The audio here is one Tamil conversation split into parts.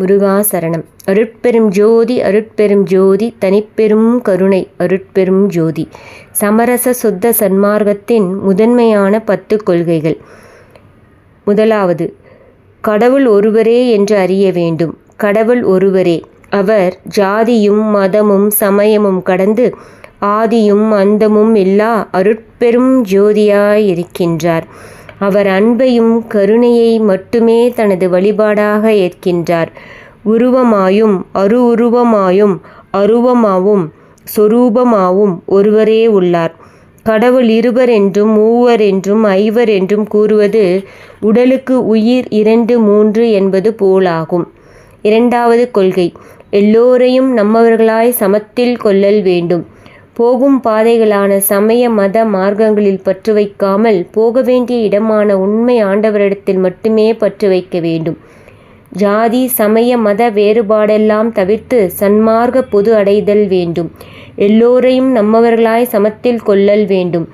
முருகாசரணம். அருட்பெரும் ஜோதி அருட்பெரும் ஜோதி தனிப்பெரும் கருணை அருட்பெரும் ஜோதி. சமரச சுத்த சன்மார்க்கத்தின் முதன்மையான பத்து கொள்கைகள். முதலாவது கடவுள் ஒருவரே என்று அறிய வேண்டும். கடவுள் ஒருவரே. அவர் ஜாதியும் மதமும் சமயமும் கடந்து ஆதியும் அந்தமும் இல்லா அருட்பெரும் ஜோதியாயிருக்கின்றார். அவர் அன்பையும் கருணையை மட்டுமே தனது வழிபாடாக ஏற்கின்றார். உருவமாயும் அரு உருவமாயும் அருவமாவும் சொரூபமாவும் ஒருவரே உள்ளார். கடவுள் இருவர் என்றும் மூவர் என்றும் ஐவர் என்றும் கூறுவது உடலுக்கு உயிர் இரண்டு மூன்று என்பது போலாகும். இரண்டாவது கொள்கை எல்லோரையும் நம்மவர்களாய் சமத்தில் கொள்ளல் வேண்டும். போகும் பாதைகளான சமய மத மார்க்கங்களில் பற்று வைக்காமல் போக வேண்டிய இடமான உண்மை ஆண்டவரிடத்தில் மட்டுமே பற்று வைக்க வேண்டும். ஜாதி சமய மத வேறுபாடெல்லாம் தவிர்த்து சன்மார்க்க பொது அடைதல் வேண்டும். எல்லோரையும் நம்மவர்களாய் சமத்தில் கொள்ளல் வேண்டும்.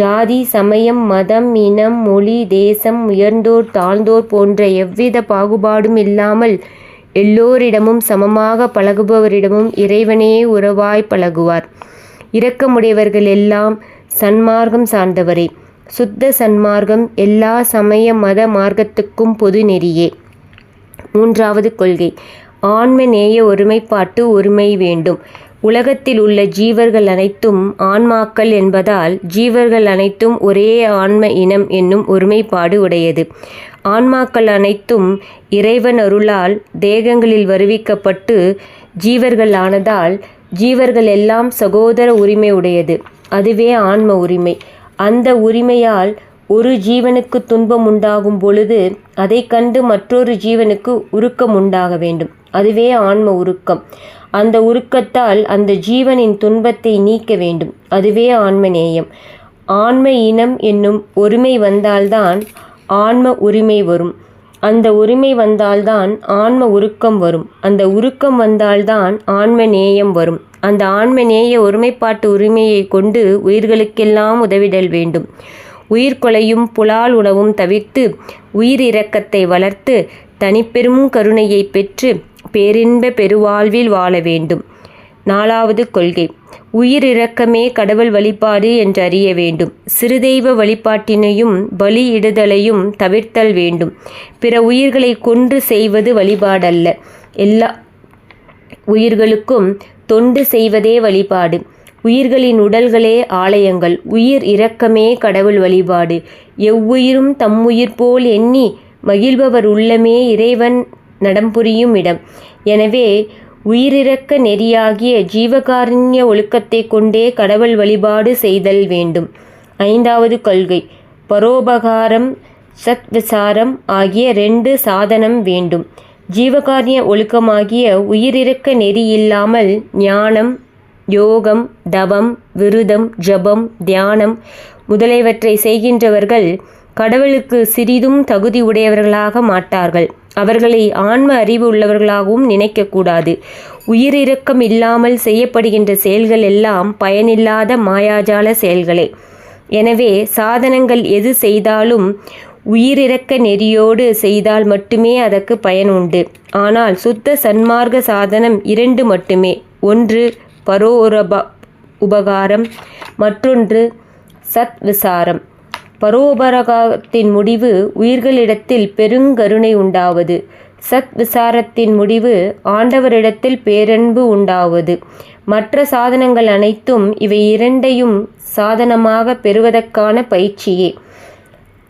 ஜாதி சமயம் மதம் இனம் மொழி தேசம் உயர்ந்தோர் தாழ்ந்தோர் போன்ற எவ்வித பாகுபாடும் இல்லாமல் எல்லோரிடமும் சமமாக பழகுபவரிடமும் இறைவனே உறவாய் பழகுவார். இரக்கமுடையவர்கள் எல்லாம் சன்மார்க்கம் சார்ந்தவரே. சுத்த சன்மார்க்கம் எல்லா சமய மத மார்க்கத்துக்கும் பொது நெறியே. மூன்றாவது கொள்கை. ஆன்ம நேய ஒருமைப்பாட்டு ஒருமை வேண்டும். உலகத்தில் உள்ள ஜீவர்கள் அனைத்தும் ஆன்மாக்கள் என்பதால் ஜீவர்கள் அனைத்தும் ஒரே ஆன்ம இனம் என்னும் ஒருமைப்பாடு உடையது. ஆன்மாக்கள் அனைத்தும் இறைவன் அருளால் தேகங்களில் வருவிக்கப்பட்டு ஜீவர்கள் ஆனதால் ஜீவர்கள் எல்லாம் சகோதர உரிமை உடையது அதுவே ஆன்ம உரிமை. அந்த உரிமையால் ஒரு ஜீவனுக்கு துன்பம் உண்டாகும் பொழுது அதை கண்டு மற்றொரு ஜீவனுக்கு உருக்கம் உண்டாக வேண்டும். அதுவே ஆன்ம உருக்கம். அந்த உருக்கத்தால் அந்த ஜீவனின் துன்பத்தை நீக்க வேண்டும். அதுவே ஆன்ம நேயம். ஆன்ம இனம் என்னும் ஒருமை வந்தால்தான் ஆன்ம உரிமை வரும். அந்த உரிமை வந்தால்தான் ஆன்ம உருக்கம் வரும். அந்த உருக்கம் வந்தால்தான் ஆன்ம நேயம் வரும். அந்த ஆன்ம நேய ஒருமைப்பாட்டு உரிமையை கொண்டு உயிர்களுக்கெல்லாம் உதவிடல் வேண்டும். உயிர் கொலையும் புலால் உணவும் தவிர்த்து உயிர் இரக்கத்தை வளர்த்து தனிப்பெரும் கருணையை பெற்று பேரின்ப பெருவாழ்வில் வாழ வேண்டும். நாலாவது கொள்கை. உயிர் கடவுள் வழிபாடு என்று அறிய வேண்டும். சிறுதெய்வ வழிபாட்டினையும் பலியிடுதலையும் தவிர்த்தல் வேண்டும். பிற உயிர்களை கொன்று செய்வது வழிபாடல்ல. எல்லா உயிர்களுக்கும் தொண்டு செய்வதே வழிபாடு. உயிர்களின் உடல்களே ஆலயங்கள். உயிர் இரக்கமே கடவுள் வழிபாடு. எவ்வுயிரும் தம்முயிர் போல் எண்ணி மகிழ்பவர் உள்ளமே இறைவன் நடம்புரியும் இடம். எனவே உயிரிறக்க நெறியாகிய ஜீவகாருண்ய ஒழுக்கத்தை கொண்டே கடவுள் வழிபாடு செய்தல் வேண்டும். ஐந்தாவது கொள்கை. பரோபகாரம் சத்விசாரம் ஆகிய ரெண்டு சாதனம் வேண்டும். ஜீவகாரிய ஒழுக்கமாகிய உயிரிறக்க நெறி இல்லாமல் ஞானம் யோகம் தவம் விருதம் ஜபம் தியானம் முதலியவற்றை செய்கின்றவர்கள் கடவுளுக்கு சிறிதும் தகுதி உடையவர்களாக மாட்டார்கள். அவர்களை ஆன்ம அறிவு உள்ளவர்களாகவும் நினைக்கக்கூடாது. உயிரிறக்கம் இல்லாமல் செய்யப்படுகின்ற செயல்கள் எல்லாம் பயனில்லாத மாயாஜால செயல்களே. எனவே சாதனங்கள் எது செய்தாலும் உயிரிறக்க நெறியோடு செய்தால் மட்டுமே அதற்கு பயன் உண்டு. ஆனால் சுத்த சன்மார்க்க சாதனம் இரண்டு மட்டுமே. ஒன்று பரோரப உபகாரம் மற்றொன்று சத் விசாரம் பரோபரகத்தின் முடிவு உயிர்களிடத்தில் பெருங்கருணை உண்டாவது. சத் விசாரத்தின் முடிவு ஆண்டவரிடத்தில் பேரன்பு உண்டாவது. மற்ற சாதனங்கள் அனைத்தும் இவை இரண்டையும் சாதனமாக பெறுவதற்கான பயிற்சியே.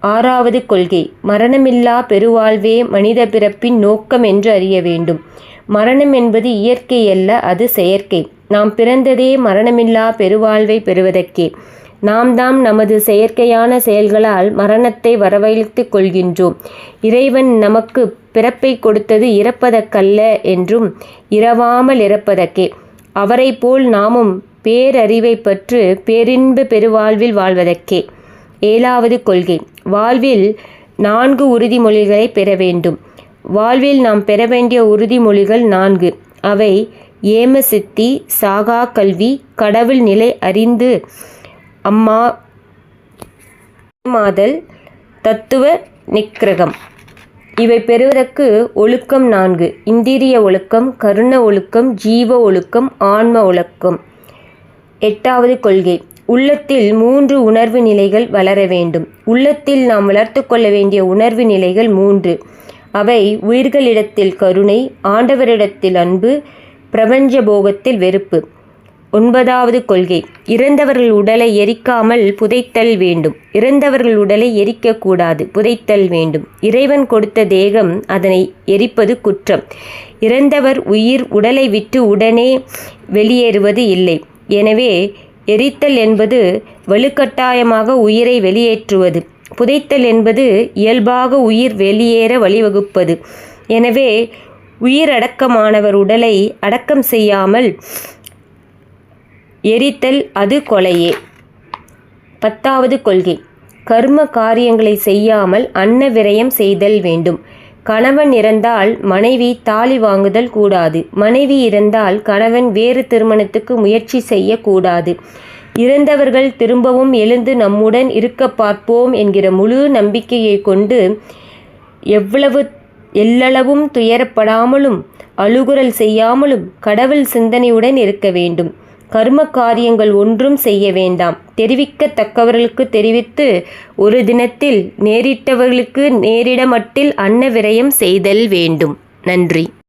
ஆறாவது கொள்கை மரணமில்லா பெருவாழ்வே மனித பிறப்பின் நோக்கம் என்று அறிய வேண்டும். மரணம் என்பது இயற்கை அல்ல அது செயற்கை. நாம் பிறந்ததே மரணமில்லா பெருவாழ்வை பெறுவதற்கே. நாம் தாம் நமது செயற்கையான செயல்களால் மரணத்தை வரவழைத்து கொள்கின்றோம். இறைவன் நமக்கு பிறப்பை கொடுத்தது இறப்பதற்கல்ல என்றும் இரவாமல் இறப்பதற்கே. அவரை போல் நாமும் பேரறிவை பற்று பேரின்ப பெருவாழ்வில் வாழ்வதற்கே. ஏழாவது கொள்கை. வாழ்வில் நான்கு உறுதிமொழிகளை பெற வேண்டும். வாழ்வில் நாம் பெற வேண்டிய உறுதிமொழிகள் நான்கு. அவை ஏம சித்தி சாகா கல்வி கடவுள் நிலை அறிந்து அம்மா மாதல் தத்துவ நிக்கிரகம். இவை பெறுவதற்கு ஒழுக்கம் நான்கு. இந்திரிய ஒழுக்கம் கருண ஒழுக்கம் ஜீவ ஒழுக்கம் ஆன்ம ஒழுக்கம். எட்டாவது கொள்கை. உள்ளத்தில் மூன்று உணர்வு நிலைகள் வளர வேண்டும். உள்ளத்தில் நாம் வளர்த்து கொள்ள வேண்டிய உணர்வு நிலைகள் மூன்று. அவை உயிர்களிடத்தில் கருணை ஆண்டவரிடத்தில் அன்பு பிரபஞ்ச போகத்தில் வெறுப்பு. ஒன்பதாவது கொள்கை. இறந்தவர்கள் உடலை எரிக்காமல் புதைத்தல் வேண்டும். இறந்தவர்கள் உடலை எரிக்கக்கூடாது புதைத்தல் வேண்டும். இறைவன் கொடுத்த தேகம் அதனை எரிப்பது குற்றம். இறந்தவர் உயிர் உடலை விட்டு உடனே வெளியேறுவது இல்லை. எனவே எரித்தல் என்பது வலுக்கட்டாயமாக உயிரை வெளியேற்றுவது. புதைத்தல் என்பது இயல்பாக உயிர் வெளியேற வழிவகுப்பது. எனவே உயிரடக்கமானவர் உடலை அடக்கம் செய்யாமல் எரித்தல் அது கொலையே. பத்தாவது கொள்கை. கர்ம காரியங்களை செய்யாமல் அன்ன விரயம் செய்தல் வேண்டும். கணவன் இறந்தால் மனைவி தாலி வாங்குதல் கூடாது. மனைவி இறந்தால் கணவன் வேறு திருமணத்துக்கு முயற்சி செய்யக்கூடாது. இறந்தவர்கள் திரும்பவும் எழுந்து நம்முடன் இருக்க பார்ப்போம் என்கிற முழு நம்பிக்கையை கொண்டு எவ்வளவு எல்லளவும் துயரப்படாமலும் அழுகுரல் செய்யாமலும் கடவுள் சிந்தனையுடன் இருக்க வேண்டும். கர்ம காரியங்கள் ஒன்றும் செய்ய வேண்டாம். தெரிவிக்கத்தக்கவர்களுக்கு தெரிவித்து ஒரு தினத்தில் நேரிட்டவர்களுக்கு நேரிட மட்டில் அன்ன விரயம் செய்தல் வேண்டும். நன்றி.